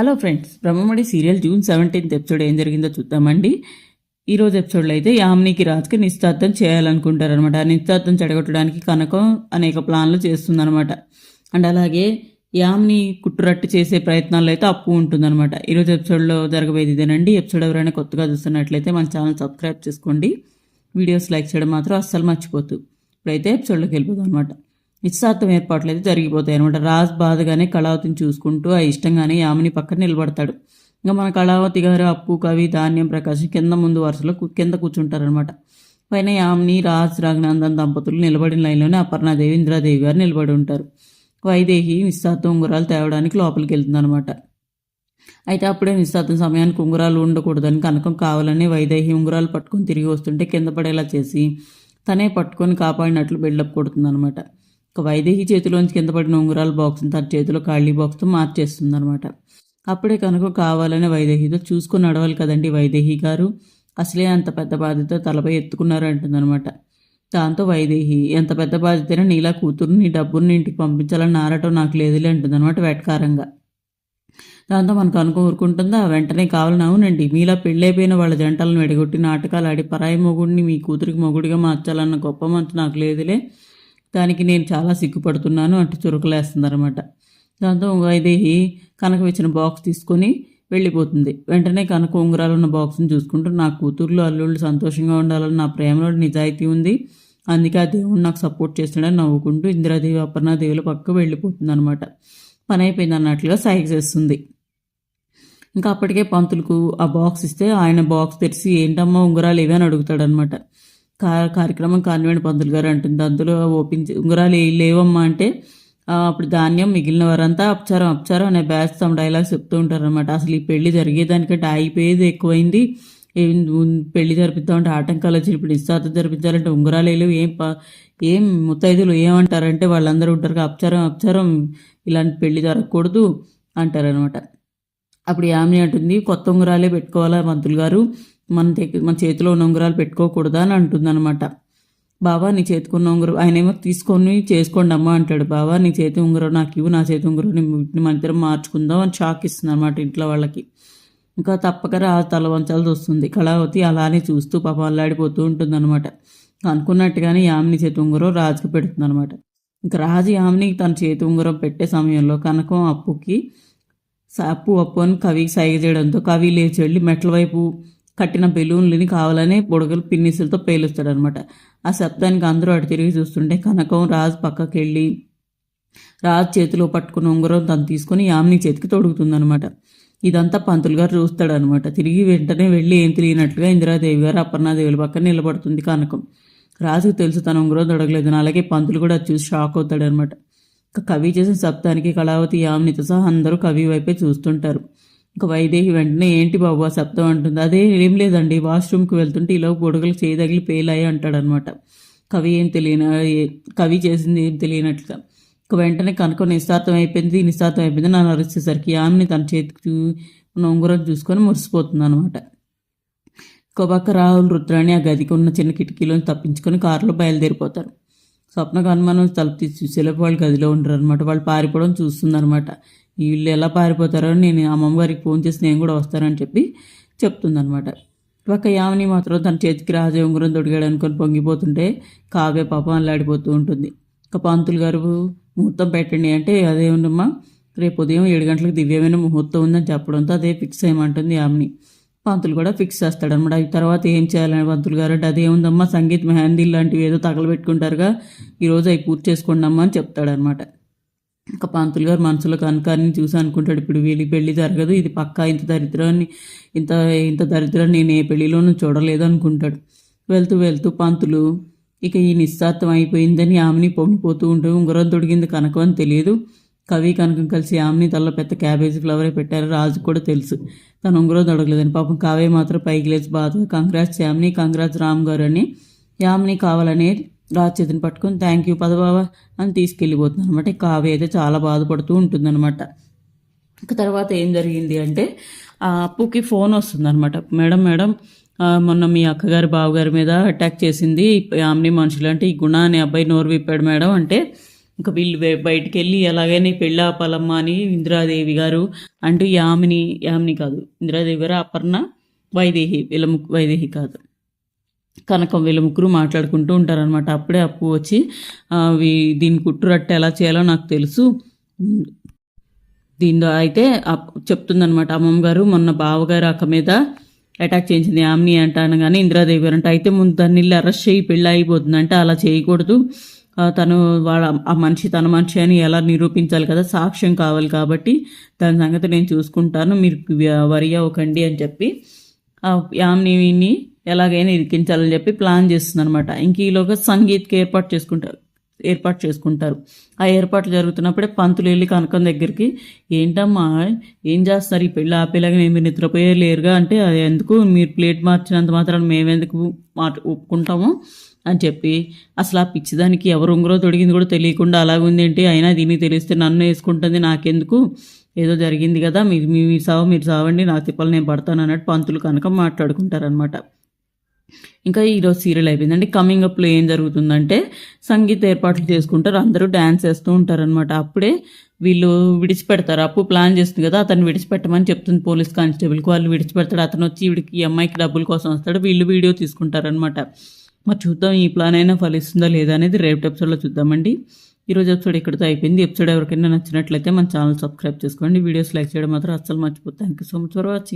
Hello friends Brahmamudi serial June seventeenth episode ఏం జరిగిందో చూద్దామండి. ఈరోజు ఎపిసోడ్లో అయితే యామినికి రాజుకి నిశ్చార్థం చేయాలనుకుంటారనమాట నిశ్చార్థం చెడగొట్టడానికి కనకం అనేక ప్లాన్లు చేస్తుందనమాట అండ్ అలాగే యామ్ని కుట్టురట్టు చేసే ప్రయత్నాల్లో అయితే అప్పు ఉంటుందన్నమాట. ఈరోజు ఎపిసోడ్లో జరగబోయేది ఇదేనండి. ఎపిసోడ్ ఎవరైనా కొత్తగా చూస్తున్నట్లయితే మన ఛానల్ సబ్స్క్రైబ్ చేసుకోండి. వీడియోస్ లైక్ చేయడం మాత్రం అస్సలు మర్చిపోతూ ఇప్పుడైతే ఎపిసోడ్లోకి వెళ్ళిపోదాం అనమాట నిశ్చార్థం ఏర్పాట్లు అయితే జరిగిపోతాయి అనమాట రాజ్ బాధగానే కళావతిని చూసుకుంటూ ఆ ఇష్టంగానే యామిని పక్కన నిలబడతాడు. ఇంకా మన కళావతి గారు అప్పు కవి ధాన్యం ప్రకాశం కింద ముందు వరుసలో కింద కూర్చుంటారనమాట పైన యామిని రాజ్ రఘునందన్ దంపతులు నిలబడిన లైన్లోనే అపర్ణాదేవి ఇంద్రాదేవి గారు నిలబడి ఉంటారు. వైదేహి నిశ్చార్థం ఉంగరాలు తేవడానికి లోపలికి వెళ్తుందనమాట అయితే అప్పుడే నిశ్చార్థం సమయానికి ఉంగరాలు ఉండకూడదని కనకం కావాలని వైదేహి ఉంగరాలు పట్టుకొని తిరిగి వస్తుంటే కింద పడేలా చేసి తనే పట్టుకొని కాపాడినట్లు బిల్డప్ కొడుతుందనమాట ఇక వైదేహి చేతిలోంచి కింద పడిన ఉంగరాల బాక్స్ని తన చేతిలో ఖాళీ బాక్స్తో మార్చేస్తుందనమాట అప్పుడే కనుక కావాలని వైదేహితో చూసుకొని నడవాలి కదండి వైదేహి గారు. అసలే అంత పెద్ద బాధ్యత తలపై ఎత్తుకున్నారు అంటుందనమాట దాంతో వైదేహి ఎంత పెద్ద బాధ్యతైనా నీలా కూతురుని డబ్బుని ఇంటికి పంపించాలని నారటం నాకు లేదులే అంటుందనమాట వెటకారంగా. దాంతో మనకు అనుకోరుకుంటుందా వెంటనే కావాలని అవునండి. మీలా పెళ్ళైపోయిన వాళ్ళ జంటలను వెడగొట్టి నాటకాలు ఆడి పరాయి మొగుడిని మీ కూతురికి మొగుడిగా మార్చాలన్న గొప్ప మనసు నాకు లేదులే. దానికి నేను చాలా సిగ్గుపడుతున్నాను అంటూ చురుకులేస్తుందనమాట దాంతో వైదేహి కనక ఇచ్చిన బాక్స్ తీసుకొని వెళ్ళిపోతుంది. వెంటనే కనక ఉంగరాలు ఉన్న బాక్స్ని చూసుకుంటూ నా కూతుర్లు అల్లుళ్ళు సంతోషంగా ఉండాలని నా ప్రేమలో నిజాయితీ ఉంది. అందుకే ఆ దేవుడు నాకు సపోర్ట్ చేస్తున్నాడని నవ్వుకుంటూ ఇందిరాదేవి అపర్ణాదేవుల పక్కకు వెళ్ళిపోతుంది అనమాట పని అయిపోయింది అన్నట్లుగా సైజ్ చేస్తుంది. ఇంకా అప్పటికే పంతులకు ఆ బాక్స్ ఇస్తే ఆయన బాక్స్ తెరిచి ఏంటమ్మా ఉంగరాలు ఇవే? అని అడుగుతాడనమాట కార్యక్రమం కానివ్వండి పంతులు గారు అంటుంది. అందులో ఓపెన్ ఉంగరాలు లేవమ్మా అంటే అప్పుడు ధాన్యం మిగిలిన వారంతా అప్చారం అప్చారం అనే బ్యాచ్ తమ డైలాగ్స్ చెప్తూ ఉంటారనమాట అసలు ఈ పెళ్ళి జరిగేదానికంటే ఆగిపోయేది ఎక్కువైంది. ఏం పెళ్ళి జరిపిద్దామంటే ఆటంకాలు వచ్చి ఇప్పుడు నిశ్చార్థం జరిపించాలంటే ఉంగరాలు ఏం ప ఏం ముత్తైదులు ఏమంటారంటే వాళ్ళందరూ ఉంటారు అప్చారం అప్చారం ఇలాంటి పెళ్ళి జరగకూడదు అంటారనమాట అప్పుడు యామిని అంటుంది కొత్త ఉంగరాలే పెట్టుకోవాలా మంత్రులు గారు? మన దగ్గర మన చేతిలో ఉన్న ఉంగరాలు పెట్టుకోకూడదా అని అంటుంది అనమాట బాబా నీ చేతికున్న ఉంగరం ఆయనేమో తీసుకొని చేసుకోండి అమ్మా అంటాడు. బాబా నీ చేతి ఉంగరం నాకు ఇవ్వు నా చేతి ఉంగరం మన ఇద్దరం మార్చుకుందాం అని షాక్ ఇస్తుంది అనమాట ఇంట్లో వాళ్ళకి. ఇంకా తప్పక రా తల వంచాల్సి వస్తుంది. కళావతి అలానే చూస్తూ పాప అల్లాడిపోతూ ఉంటుంది అనమాట అనుకున్నట్టుగానే యామిని చేతి ఉంగరం రాజుకి పెడుతుంది అనమాట ఇంకా రాజు యామిని తన చేతి ఉంగరం పెట్టే సమయంలో కనకం అప్పుకి అప్పు అప్పు అని కవికి సైగ చేయడంతో కవి లేచి వెళ్ళి మెట్ల వైపు కట్టిన బెలూన్లని కావాలని బుడగలు పిన్నిసులతో పేలుస్తాడనమాట. ఆ శబ్దానికి అందరూ అటు తిరిగి చూస్తుంటే కనకం రాజు పక్కకి వెళ్ళి రాజు చేతిలో పట్టుకున్న ఉంగరం తను తీసుకొని యామిని చేతికి తొడుగుతుందనమాట. ఇదంతా పంతులు గారు చూస్తాడనమాట. తిరిగి వెంటనే వెళ్ళి ఏం తెలియనట్లుగా ఇందిరాదేవి గారు అపర్ణాదేవుల పక్కన నిలబడుతుంది కనకం. రాజుకు తెలుసు తన ఉంగరం తొడగలేదని అలాగే పంతులు కూడా చూసి షాక్ అవుతాడనమాట. కవి చేసిన శబ్దానికి కళావతి యామినితో సహా అందరూ కవి వైపే చూస్తుంటారు. ఇక వైదేహి వెంటనే ఏంటి బాబు ఆ శబ్దం అంటుంది. అదే ఏం లేదండి వాష్రూమ్కి వెళ్తుంటే ఇలా బుడగలు చేయి తగిలి పేలాయి అంటాడనమాట. కవి ఏం తెలియన కవి చేసింది ఏం తెలియనట్లుగా. ఇక వెంటనే కనుక నిస్సార్థం అయిపోయింది నిస్సార్థం అయిపోయింది. నన్ను అరిచేసరికి ఆమెని తన చేతికి చూ- ఉన్న ఉంగరం చూసుకొని మురిసిపోతుంది అనమాట ఇంకో పక్క రాహుల్ రుద్రాణి ఆ గదికి ఉన్న చిన్న కిటికీలోని తప్పించుకొని కారులో బయలుదేరిపోతారు. స్వప్నకు అనుమానం తలుపు తీసి చూసేలోపు వాళ్ళు గదిలో ఉండరు అనమాట వాళ్ళు పారిపోవడం చూస్తుందన్నమాట వీళ్ళు ఎలా పారిపోతారో నేను అమ్మమ్మ గారికి ఫోన్ చేసి నేను కూడా వస్తానని చెప్పి చెప్తుందనమాట ఒక యామిని మాత్రం తన చేతికి రాజే ఉంగరం దొడిగాడు అనుకొని పొంగిపోతుంటే కావ్య పాపం అల్లాడిపోతూ ఉంటుంది. ఒక పంతులు గారు ముహూర్తం పెట్టండి. అంటే అదే ఉండమ్మా రేపు ఉదయం ఏడు గంటలకు దివ్యమైన ముహూర్తం ఉందని చెప్పడంతో అదే ఫిక్స్ చేయమంటుంది యామిని. పంతులు కూడా ఫిక్స్ చేస్తాడనమాట అవి తర్వాత ఏం చేయాలని పంతులు గారు అంటే అదేముందమ్మా సంగీత్ మెహందీ లాంటివి ఏదో తగలబెట్టుకుంటారుగా ఈరోజు అవి పూర్తి చేసుకోండమ్మా అని చెప్తాడనమాట ఇంకా పంతులు గారు మనసులో కనకాన్ని చూసి అనుకుంటాడు. ఇప్పుడు వీళ్ళకి పెళ్ళి జరగదు. ఇది పక్కా ఇంత దరిద్రాన్ని ఇంత ఇంత దరిద్రాన్ని నేను ఏ పెళ్ళిలోనూ చూడలేదు అనుకుంటాడు. వెళ్తూ వెళ్తూ పంతులు ఇక ఈ నిస్సార్థం అయిపోయిందని ఆమెని పొంగిపోతూ ఉంటూ ఉంగరం తొడిగింది కనకం అని తెలియదు. కవి కనకం కలిసి ఆమెని తల్ల పెద్ద క్యాబేజీ ఫ్లవరే పెట్టారు. రాజు కూడా తెలుసు. తను ఉంగరం తొడగలేదని. పాపం కావే మాత్రం పైకి లేచి బాధ కంగ్రాట్స్ యామిని కంగ్రాట్స్ రామ్ గారు అని. యామిని కావాలనేది రాజు చేతిని పట్టుకొని థ్యాంక్ యూ పదబావ అని తీసుకెళ్ళిపోతుంది అనమాట. కావ్య అయితే చాలా బాధపడుతూ ఉంటుందన్నమాట. ఇక తర్వాత ఏం జరిగింది అంటే ఆ అప్పుకి ఫోన్ వస్తుంది అనమాట మేడం మేడం మొన్న మీ అక్కగారి బావగారి మీద అటాక్ చేసింది. ఆమ్ని మనుషులు అంటే ఈ గుణ అనే అబ్బాయి నోరు విప్పాడు మేడం అంటే ఇంకా వీళ్ళు బయటికి వెళ్ళి ఎలాగైనా పెళ్ళి ఆపాలమ్మ అని ఇందిరాదేవి గారు అంటూ యామిని యామిని కాదు. ఇందిరాదేవి గారు అపర్ణ వైదేహి వీళ్ళ వైదేహి కాదు. కనకం వీళ్ళ ముగ్గురు మాట్లాడుకుంటూ ఉంటారనమాట అప్పుడే అప్పు వచ్చి అవి దీని కుట్టురట్ట ఎలా చేయాలో నాకు తెలుసు. దీంతో అయితే అప్- చెప్తుందనమాట అమ్మమ్మ గారు మొన్న బావగారు అక్క మీద అటాక్ చేయించింది. ఆమ్ని అంటాను కానీ ఇందిరాదేవి గారు అంటే అయితే ముందు దాన్ని వెళ్ళి అరెస్ట్ చేయి పెళ్ళి అయిపోతుంది అంటే అలా చేయకూడదు. తను వాళ్ళ ఆ మనిషి తన మనిషి అని ఎలా నిరూపించాలి కదా సాక్ష్యం కావాలి కాబట్టి దాని సంగతి నేను చూసుకుంటాను. మీరు వరి అవ్వకండి అని చెప్పి యామ్ని ఎలాగైనా ఇరికించాలని చెప్పి ప్లాన్ చేస్తుందనమాట ఇంక ఈలోగా సంగీత్కి ఏర్పాటు చేసుకుంటారు ఏర్పాటు చేసుకుంటారు. ఆ ఏర్పాట్లు జరుగుతున్నప్పుడే పంతులు వెళ్ళి కనకం దగ్గరికి ఏంటమ్మా ఏం చేస్తారు ఈ పెళ్ళి ఆపేలాగా మేము నిద్రపోయే లేరుగా? అంటే అది ఎందుకు? మీరు ప్లేట్ మార్చినంత మాత్రం మేమెందుకు మాట ఒప్పుకుంటాము? అని చెప్పి అసలు ఆ పిచ్చిదానికి ఎవరు ఉంగరో తొడిగింది కూడా తెలియకుండా అలాగుంది ఏంటి? అయినా దీనికి తెలిస్తే నన్ను వేసుకుంటుంది నాకెందుకు? ఏదో జరిగింది కదా మీరు మీ మీ సావు మీరు సావండి నా తిప్పలు నేను పడతాను అన్నట్టు పంతులు కనుక మాట్లాడుకుంటారనమాట ఇంకా ఈరోజు సీరియల్ అయిపోయిందండి కమింగ్ అప్లో ఏం జరుగుతుందంటే సంగీత ఏర్పాట్లు చేసుకుంటారు. అందరూ డ్యాన్స్ వేస్తూ ఉంటారనమాట అప్పుడే వీళ్ళు విడిచిపెడతారు. అప్పు ప్లాన్ చేస్తుంది కదా అతను విడిచిపెట్టమని చెప్తుంది పోలీస్ కానిస్టేబుల్కి వాళ్ళు విడిచిపెడతాడు. అతను వచ్చి వీడికి ఈ అమ్మాయికి డబ్బుల కోసం వస్తాడు. వీళ్ళు వీడియో తీసుకుంటారనమాట మరి చూద్దాం ఈ ప్లాన్ అయినా ఫలిస్తుందా లేదా అనేది రేపు ఎపిసోడ్లో చూద్దామండి. ఈరోజు ఎపిసోడ్ ఇక్కడితో అయిపోయింది. ఎపిసోడ్ ఎవరికైనా నచ్చినట్లయితే మన ఛానల్ సబ్స్క్రైబ్ చేసుకోండి. వీడియోస్ లైక్ చేయడం మాత్రం అస్సలు మర్చిపోతుంది thank you so much for watching